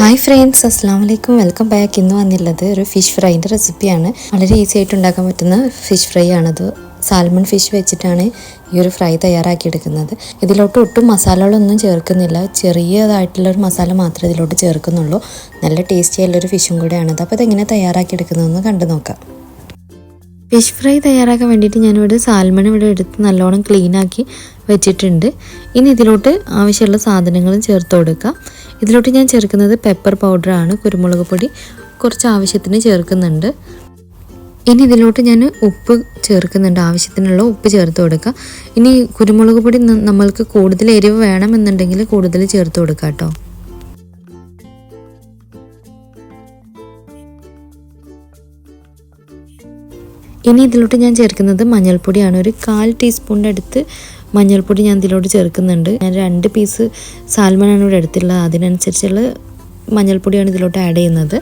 Hi friends അസ്സാം വലൈക്കും welcome back ഇന്ന് വന്നുള്ളത് ഒരു ഫിഷ് ഫ്രൈന്റെ റെസിപ്പിയാണ് വളരെ ഈസി ആയിട്ട് ഉണ്ടാക്കാൻ പറ്റുന്ന ഫിഷ് ഫ്രൈ ആണത് സാൽമൺ ഫിഷ് വെച്ചിട്ടാണ് ഈ ഒരു ഫ്രൈ തയ്യാറാക്കിയെടുക്കുന്നത്. ഇതിലോട്ട് ഒട്ടും മസാലകളൊന്നും ചേർക്കുന്നില്ല. ചെറിയതായിട്ടുള്ള ഒരു മസാല മാത്രമേ ഇതിലോട്ട് ചേർക്കുന്നുള്ളൂ. നല്ല ടേസ്റ്റി ആയിട്ടുള്ളൊരു ഫിഷും കൂടെയാണത് അപ്പോൾ ഇതെങ്ങനെ തയ്യാറാക്കിയെടുക്കുന്നതെന്ന് കണ്ടു നോക്കാം. ഫിഷ് ഫ്രൈ തയ്യാറാക്കാൻ വേണ്ടിയിട്ട് ഞാനിവിടെ സാൽമൺ ഇവിടെ എടുത്ത് നല്ലോണം ക്ലീൻ ആക്കി വെച്ചിട്ടുണ്ട്. ഇനി ഇതിലോട്ട് ആവശ്യമുള്ള സാധനങ്ങളും ചേർത്ത് കൊടുക്കുക ഇതിലോട്ട് ഞാൻ ചേർക്കുന്നത് പെപ്പർ പൗഡറാണ് കുരുമുളക് പൊടി കുറച്ച് ആവശ്യത്തിന് ചേർക്കുന്നുണ്ട്. ഇനി ഇതിലോട്ട് ഞാൻ ഉപ്പ് ചേർക്കുന്നുണ്ട്. ആവശ്യത്തിനുള്ള ഉപ്പ് ചേർത്ത് കൊടുക്കുക ഇനി കുരുമുളക് പൊടി നമ്മൾക്ക് കൂടുതൽ എരിവ് വേണമെന്നുണ്ടെങ്കിൽ കൂടുതൽ ചേർത്ത് കൊടുക്കാം കേട്ടോ. ഇനി ഇതിലോട്ട് ഞാൻ ചേർക്കുന്നത് മഞ്ഞൾപ്പൊടിയാണ്. ഒരു കാൽ ടീസ്പൂണിന്റെ അടുത്ത് മഞ്ഞൾപ്പൊടി ഞാൻ ഇതിലോട്ട് ചേർക്കുന്നുണ്ട്. ഞാൻ രണ്ട് പീസ് സാൽമണാണ് ഇവിടെ എടുത്തുള്ളത് അതിനനുസരിച്ചുള്ള മഞ്ഞൾപ്പൊടിയാണ് ഇതിലോട്ട് ആഡ് ചെയ്യുന്നത്.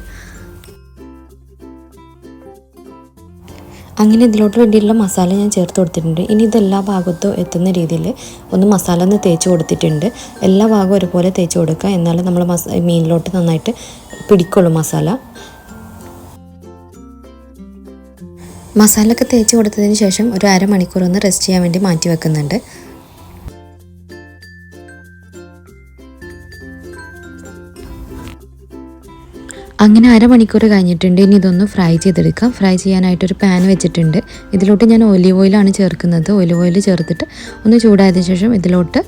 അങ്ങനെ ഇതിലോട്ട് വേണ്ടിയിട്ടുള്ള മസാല ഞാൻ ചേർത്ത് കൊടുത്തിട്ടുണ്ട്. ഇനി ഇതെല്ലാ ഭാഗത്തും എത്തുന്ന രീതിയിൽ ഒന്ന് മസാല ഒന്ന് തേച്ച് കൊടുത്തിട്ടുണ്ട്. എല്ലാ ഭാഗവും ഒരുപോലെ തേച്ച് കൊടുക്കുക. എന്നാലും നമ്മൾ മസ മീനിലോട്ട് നന്നായിട്ട് പിടിക്കുള്ളൂ മസാല. മസാലയൊക്കെ തേച്ച് കൊടുത്തതിന് ശേഷം ഒരു അരമണിക്കൂർ ഒന്ന് റെസ്റ്റ് ചെയ്യാൻ വേണ്ടി മാറ്റി വെക്കുന്നുണ്ട്. അങ്ങനെ അരമണിക്കൂർ കഴിഞ്ഞിട്ടുണ്ട്. ഇനി ഇതൊന്ന് ഫ്രൈ ചെയ്തെടുക്കാം. ഫ്രൈ ചെയ്യാനായിട്ടൊരു പാൻ വെച്ചിട്ടുണ്ട്. ഇതിലോട്ട് ഞാൻ ഒലിവ് ഓയിലാണ് ചേർക്കുന്നത്. ഒലിവ് ഓയിൽ ചേർത്തിട്ട് ഒന്ന് ചൂടായതിനു ശേഷം ഇതിലോട്ട്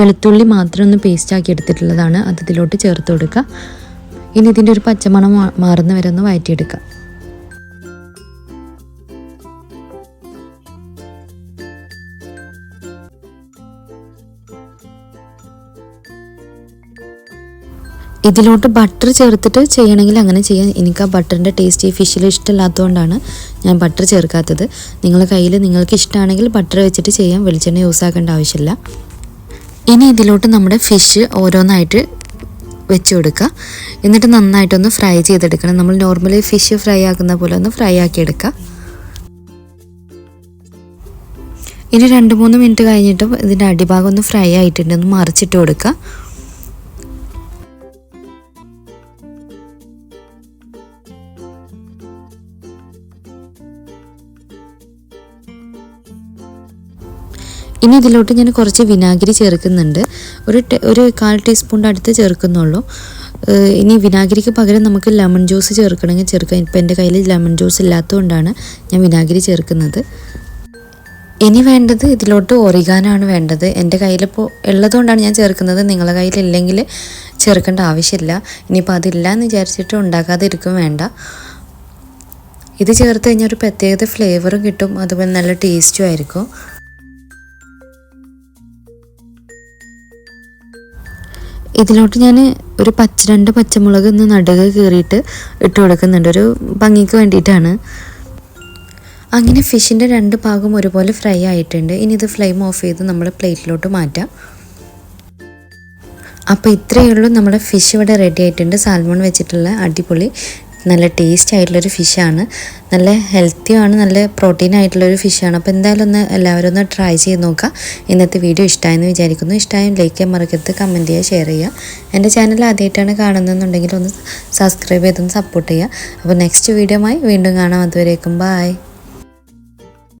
വെളുത്തുള്ളി മാത്രം ഒന്ന് പേസ്റ്റ് ആക്കി എടുത്തിട്ടുള്ളതാണ്. അത് ഇതിലോട്ട് ചേർത്ത് കൊടുക്കുക. ഇനി ഇതിന്റെ ഒരു പച്ചമണം മാറുന്ന വരെ ഒന്ന് ഇതിലോട്ട് ബട്ടർ ചേർത്തിട്ട് ചെയ്യണമെങ്കിൽ അങ്ങനെ ചെയ്യാം. എനിക്ക് ആ ബട്ടറിന്റെ ടേസ്റ്റ് ഈ ഫിഷിൽ ഇഷ്ടമില്ലാത്തതുകൊണ്ടാണ് ഞാൻ ബട്ടർ ചേർക്കാത്തത്. നിങ്ങളുടെ കയ്യിൽ നിങ്ങൾക്ക് ഇഷ്ടമാണെങ്കിൽ ബട്ടർ വെച്ചിട്ട് ചെയ്യാം. വെളിച്ചെണ്ണ യൂസ് ആക്കേണ്ട ആവശ്യമില്ല. ഇനി ഇതിലോട്ട് നമ്മുടെ ഫിഷ് ഓരോന്നായിട്ട് വെച്ച് കൊടുക്കുക എന്നിട്ട് നന്നായിട്ടൊന്ന് ഫ്രൈ ചെയ്തെടുക്കണം. നമ്മൾ നോർമലി ഫിഷ് ഫ്രൈ ആക്കുന്ന പോലെ ഒന്ന് ഫ്രൈ ആക്കി എടുക്കുക ഇനി രണ്ട് മൂന്ന് മിനിറ്റ് കഴിഞ്ഞിട്ട് ഇതിന്റെ അടിഭാഗം ഒന്ന് ഫ്രൈ ആയിട്ടുണ്ട്. ഒന്ന് മറിച്ചിട്ട് കൊടുക്കുക ഇനി ഇതിലോട്ട് ഞാൻ കുറച്ച് വിനാഗിരി ചേർക്കുന്നുണ്ട്. ഒരു ഒരു കാൽ ടീസ്പൂണിന്റെ അടുത്ത് ചേർക്കുന്നുള്ളൂ. ഇനി വിനാഗിരിക്ക് പകരം നമുക്ക് ലെമൺ ജ്യൂസ് ചേർക്കണമെങ്കിൽ ചേർക്കാം. ഇപ്പം എന്റെ കയ്യിൽ ലെമൺ ജ്യൂസ് ഇല്ലാത്തതുകൊണ്ടാണ് ഞാൻ വിനാഗിരി ചേർക്കുന്നത്. ഇനി വേണ്ടത് ഇതിലോട്ട് ഒറിഗാനാണ് വേണ്ടത്. എന്റെ കയ്യിലിപ്പോൾ ഉള്ളതുകൊണ്ടാണ് ഞാൻ ചേർക്കുന്നത്. നിങ്ങളുടെ കയ്യിലില്ലെങ്കിൽ ചേർക്കേണ്ട ആവശ്യമില്ല. ഇനിയിപ്പോൾ അതില്ല എന്ന് വിചാരിച്ചിട്ട് ഉണ്ടാക്കാതെ ഇരിക്കും വേണ്ട. ഇത് ചേർത്ത് കഴിഞ്ഞാൽ ഒരു പ്രത്യേകത ഫ്ലേവറും കിട്ടും. അതുപോലെ നല്ല ടേസ്റ്റും ആയിരിക്കും. ഇതിലോട്ട് ഞാൻ ഒരു പച്ച രണ്ട് പച്ചമുളക് ഒന്ന് നടുക കീറിയിട്ട് ഇട്ട് കൊടുക്കുന്നുണ്ട്. ഒരു ഭംഗിക്ക് വേണ്ടിയിട്ടാണ്. അങ്ങനെ ഫിഷിന്റെ രണ്ട് ഭാഗം ഒരുപോലെ ഫ്രൈ ആയിട്ടുണ്ട്. ഇനി ഇത് ഫ്ലെയിം ഓഫ് ചെയ്ത് നമ്മൾ പ്ലേറ്റിലോട്ട് മാറ്റാം. അപ്പോൾ ഇത്രയേ ഉള്ളൂ. നമ്മുടെ ഫിഷ് ഇവിടെ റെഡി ആയിട്ടുണ്ട്. സാൽമൺ വെച്ചിട്ടുള്ള അടിപൊളി നല്ല ടേസ്റ്റ് ആയിട്ടുള്ളൊരു ഫിഷാണ് നല്ല ഹെൽത്തിയുമാണ് നല്ല പ്രോട്ടീൻ ആയിട്ടുള്ളൊരു ഫിഷാണ് അപ്പോൾ എന്തായാലും ഒന്ന് എല്ലാവരും ഒന്ന് ട്രൈ ചെയ്ത് നോക്കുക. ഇന്നത്തെ വീഡിയോ ഇഷ്ടമായെന്ന് വിചാരിക്കുന്നു. ഇഷ്ടമായും ലൈക്ക് ചെയ്യാൻ മറക്കരുത് കമന്റ് ചെയ്യുക ഷെയർ ചെയ്യുക. എന്റെ ചാനൽ ആദ്യമായിട്ടാണ് കാണുന്നതെന്നുണ്ടെങ്കിൽ ഒന്ന് സബ്സ്ക്രൈബ് ചെയ്തൊന്ന് സപ്പോർട്ട് ചെയ്യുക. അപ്പോൾ നെക്സ്റ്റ് വീഡിയോമായി വീണ്ടും കാണാം. അതുവരേക്കും ബായ്